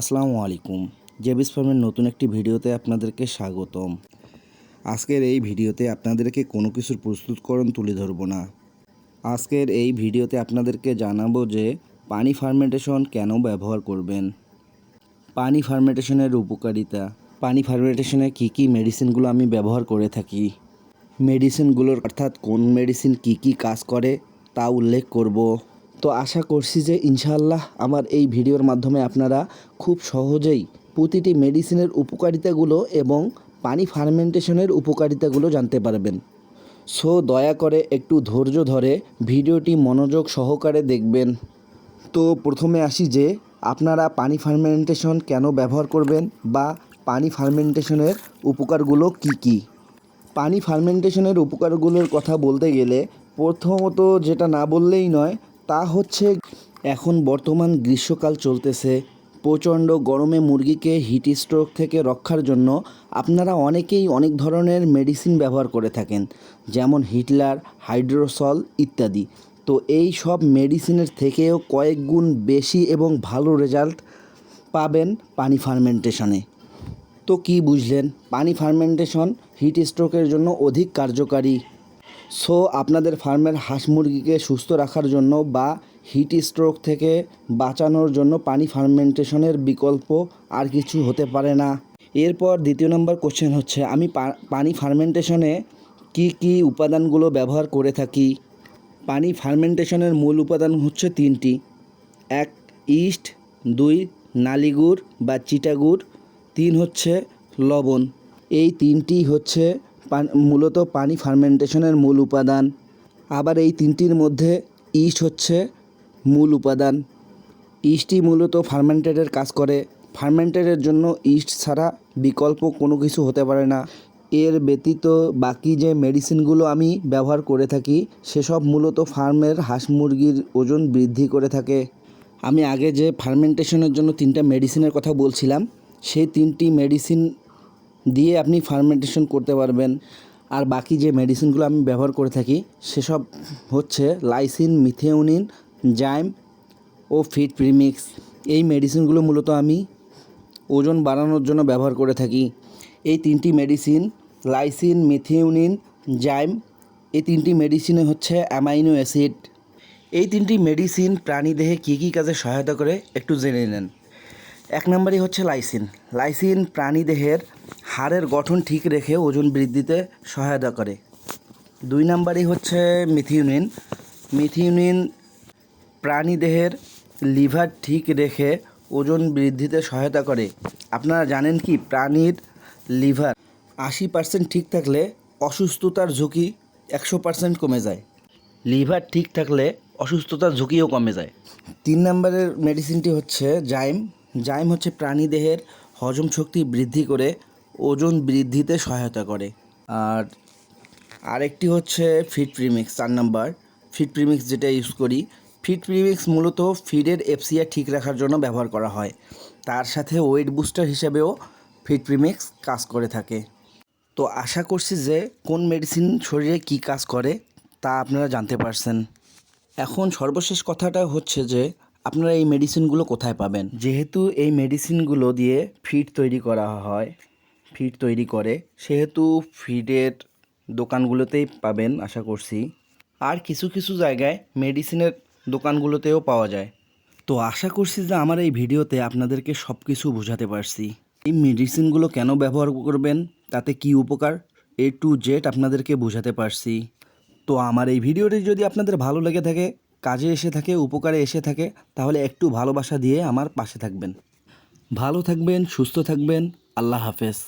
আসসালামু আলাইকুম। জেবিস ফার্মের নতুন একটি ভিডিওতে আপনাদেরকে স্বাগতম। আজকের এই ভিডিওতে আপনাদেরকে কোনো কিছুর প্রস্তুতকরণ তুলে ধরবো না। আজকের এই ভিডিওতে আপনাদেরকে জানাব যে পানি ফার্মেন্টেশন কেন ব্যবহার করবেন? পানি ফার্মেন্টেশনের উপকারিতা। পানি ফার্মেন্টেশনে কী কী মেডিসিনগুলো আমি ব্যবহার করে থাকি? মেডিসিনগুলোর অর্থাৎ কোন মেডিসিন কী কী কাজ করে তা উল্লেখ করব। তো আশা করছি যে ইনশাআল্লাহ আমার এই ভিডিওর মাধ্যমে আপনারা খুব সহজেই প্রতিটি মেডিসিনের উপকারিতাগুলো এবং পানি ফার্মেন্টেশনের উপকারিতাগুলো জানতে পারবেন। সো দয়া করে একটু ধৈর্য ধরে ভিডিওটি মনোযোগ সহকারে দেখবেন। তো প্রথমে আসি যে আপনারা পানি ফার্মেন্টেশন কেন ব্যবহার করবেন বা পানি ফার্মেন্টেশনের উপকারগুলো কি কি? পানি ফার্মেন্টেশনের উপকারগুলোর কথা বলতে গেলে প্রথমত যেটা না বললেই নয় তা হচ্ছে এখন বর্তমান গ্রীষ্মকাল চলতেছে। প্রচণ্ড গরমে মুরগিকে হিট স্ট্রোক থেকে রক্ষার জন্য আপনারা অনেকেই অনেক ধরনের মেডিসিন ব্যবহার করে থাকেন, যেমন হিটলার, হাইড্রোসল ইত্যাদি। তো এই সব মেডিসিনের থেকেও কয়েক গুণ বেশি এবং ভালো রেজাল্ট পাবেন পানি ফার্মেন্টেশনে তো কি বুঝলেন? পানি ফার্মেন্টেশন হিট স্ট্রোকের জন্য অধিক কার্যকারী সো আপনাদের ফার্মের হাঁস মুরগিকে সুস্থ রাখার জন্য বা হিট স্ট্রোক থেকে বাঁচানোর জন্য পানি ফার্মেন্টেশনের বিকল্প আর কিছু হতে পারে না। এরপর দ্বিতীয় নম্বর কোশ্চেন হচ্ছে, আমি পানি ফার্মেন্টেশনে কি কি উপাদানগুলো ব্যবহার করে থাকি? পানি ফার্মেন্টেশনের মূল উপাদান হচ্ছে তিনটি। এক, ইস্ট, দুই, নালিগুড় বা চিটাগুড়, তিন হচ্ছে লবণ। এই তিনটি হচ্ছে মূলত পানি ফার্মেন্টেশনের মূল উপাদান। আবার এই তিনটির মধ্যে ইস্ট হচ্ছে মূল উপাদান। ইস্টই মূলত ফার্মেন্টেডের কাজ করে। ফার্মেন্টেডের জন্য ইস্ট ছাড়া বিকল্প কোনো কিছু হতে পারে না। এর ব্যতীত বাকি যে মেডিসিনগুলো আমি ব্যবহার করে থাকি, সেসব মূলত ফার্মের হাঁস মুরগির ওজন বৃদ্ধি করে থাকে। আমি আগে যে ফার্মেন্টেশনের জন্য তিনটা মেডিসিনের কথা বলছিলাম, সেই তিনটি মেডিসিন দিয়ে আপনি ফার্মেন্টেশন করতে পারবেন। আর বাকি যে মেডিসিনগুলো আমি ব্যবহার করে থাকি, সেসব হচ্ছে লাইসিন মিথেওনিন জাইম ও ফিট প্রিমিক্স এই মেডিসিনগুলো মূলত আমি ওজন বাড়ানোর জন্য ব্যবহার করে থাকি। এই তিনটি মেডিসিন লাইসিন মিথিউনিন জাইম এই তিনটি মেডিসিনে হচ্ছে অ্যামাইনো অ্যাসিড এই তিনটি মেডিসিন প্রাণী দেহে কী কী কাজে সহায়তা করে, একটু জেনে নেন। এক নম্বরই হচ্ছে লাইসিন। লাইসিন প্রাণীদেহের হাড়ের গঠন ঠিক রেখে ওজন বৃদ্ধিতে সহায়তা করে। দুই নম্বরই হচ্ছে মিথিউনিন। মিথিউনিন প্রাণীদেহের লিভার ঠিক রেখে ওজন বৃদ্ধিতে সহায়তা করে। আপনারা জানেন কি, প্রাণীর লিভার আশি পার্সেন্ট ঠিক থাকলে অসুস্থতার ঝুঁকি একশো পার্সেন্ট কমে যায়। লিভার ঠিক থাকলে অসুস্থতার ঝুঁকিও কমে যায়। তিন নম্বরের মেডিসিনটি হচ্ছে জাইম। জাইম হচ্ছে প্রাণীদেহের হজম শক্তি বৃদ্ধি করে ওজন বৃদ্ধিতে সহায়তা করে। আর আরেকটি হচ্ছে ফিট প্রিমিক্স চার নাম্বার। ফিট প্রিমিক্স যেটা ইউজ করি ফিট প্রিমিক্স মূলত ফিডের এফসিআর ঠিক রাখার জন্য ব্যবহার করা হয়। তার সাথে ওয়েট বুস্টার হিসেবেও ফিট প্রিমিক্স কাজ করে থাকে। তো আশা করছি যে কোন মেডিসিন শরীরে কী কাজ করে তা আপনারা জানতে পারছেন। এখন সর্বশেষ কথাটা হচ্ছে যে আপনারা এই মেডিসিনগুলো কোথায় পাবেন? যেহেতু এই মেডিসিনগুলো দিয়ে ফিড তৈরি করা হয় ফিড তৈরি করে, সেহেতু ফিডের দোকানগুলোতেই পাবেন আশা করছি। আর কিছু কিছু জায়গায় মেডিসিনের দোকানগুলোতেও পাওয়া যায়। তো আশা করছি যে আমার এই ভিডিওতে আপনাদেরকে সব কিছু বোঝাতে পারছি। এই মেডিসিনগুলো কেন ব্যবহার করবেন, তাতে কি উপকার, এ টু জেড আপনাদেরকে বোঝাতে পারছি। তো আমার এই ভিডিওটি যদি আপনাদের ভালো লেগে থাকে কাজে এসে থাকে, উপকারে এসে থাকে, তাহলে একটু ভালোবাসা দিয়ে আমার পাশে থাকবেন। ভালো থাকবেন, সুস্থ থাকবেন, আল্লাহ হাফেজ।